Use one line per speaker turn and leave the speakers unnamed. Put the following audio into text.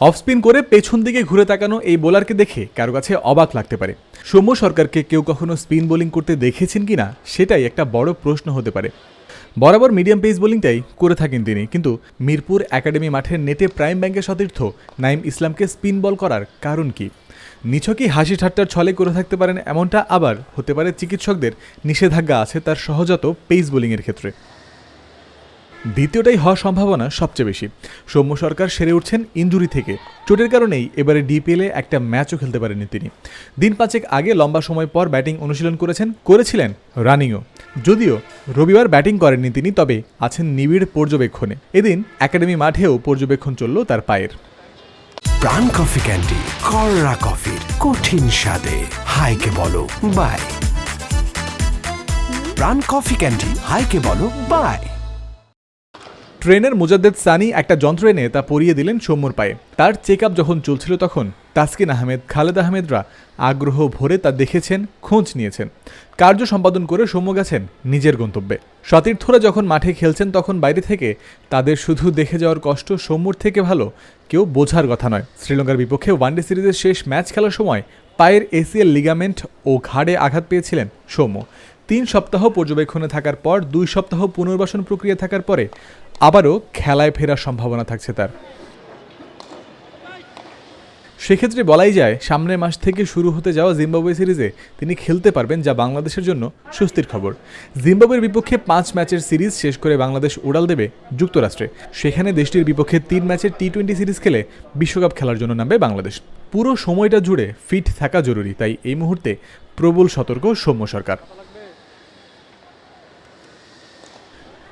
Off spin করে পেছন দিকে ঘুরে তাকানো এই বোলারকে দেখে কারও কাছে অবাক লাগতে পারে। সৌম্য সরকারকে কেউ কখনো স্পিন বোলিং করতে দেখেছেন কিনা, সেটাই একটা বড় প্রশ্ন হতে পারে। বরাবর মিডিয়াম পেস বোলিংটাই করে থাকেন তিনি, কিন্তু মিরপুর একাডেমি মাঠের নেটে প্রাইম ব্যাংকের সতীর্থ নাইম ইসলামকে স্পিন বল করার কারণ কি? নিছকই হাসি ঠাট্টার ছলে করে থাকতে পারেন এমনটা আবার হতে পারে চিকিৎসকদের নিষেধাজ্ঞা আছে তার সহজাত পেস বোলিংয়ের ক্ষেত্রে। দ্বিতীয়টাই হওয়ার সম্ভাবনা সবচেয়ে বেশি। সৌম্য সরকার সেরে উঠছেন ইঞ্জুরি থেকে। চোটের কারণেই এবারে ডিপিএলে একটা ম্যাচও খেলতে পারেননি তিনি। দিন পাঁচেক আগে লম্বা সময় পর ব্যাটিং অনুশীলন করেছেন, করেছিলেন রানিংও। যদিও রবিবার ব্যাটিং করেননি তিনি, তবে আছেন নিবিড় পর্যবেক্ষণে। এদিন একাডেমি মাঠেও পর্যবেক্ষণ চলল তার পায়ের।
প্রাণ কফি ক্যান্ডি কররা কফির কঠিন স্বাদে। হাইকে বলো, বাই। প্রাণ কফি ক্যান্ডি, হাইকে বলো, বাই।
ট্রেনের মুজাদ্দেদ সানি একটা যন্ত্র এনে তা পরিয়ে দিলেন সৌম্যর পায়ে। তার চেক যখন চলছিল তখন, তাসকিন আহমেদ, খালেদ আহমেদরা আগ্রহ ভরে তা দেখেছেন, খোঁজ নিয়েছেন। কার্য সম্পাদন করে সৌম্য গেছেন নিজের গন্তব্যে। সতীর্থরা যখন মাঠে খেলছেন তখন বাইরে থেকে, তাদের শুধু দেখে যাওয়ার কষ্ট সৌম্যর থেকে ভালো, কেউ বোঝার কথা নয়। শ্রীলঙ্কার বিপক্ষে ওয়ানডে সিরিজের শেষ ম্যাচ খেলার সময় পায়ের এসিএল লিগামেন্ট ও ঘাড়ে আঘাত পেয়েছিলেন সৌম্য। তিন সপ্তাহ পর্যবেক্ষণে থাকার পর, দুই সপ্তাহ পুনর্বাসন প্রক্রিয়া থাকার পরে আবারও খেলায় ফেরার সম্ভাবনা থাকছে তার। সেক্ষেত্রে বলাই যায়, সামনের মাস থেকে শুরু হতে যাওয়া জিম্বাবুয়ে সিরিজে তিনি খেলতে পারবেন, যা বাংলাদেশের জন্য স্বস্তির খবর। জিম্বাবুয়ের বিপক্ষে পাঁচ ম্যাচের সিরিজ শেষ করে বাংলাদেশ উড়াল দেবে যুক্তরাষ্ট্রে। সেখানে দেশটির বিপক্ষে তিন ম্যাচের টি টোয়েন্টি সিরিজ খেলে বিশ্বকাপ খেলার জন্য নামবে বাংলাদেশ। পুরো সময়টা জুড়ে ফিট থাকা জরুরি, তাই এই মুহূর্তে প্রবল সতর্ক সৌম্য সরকার।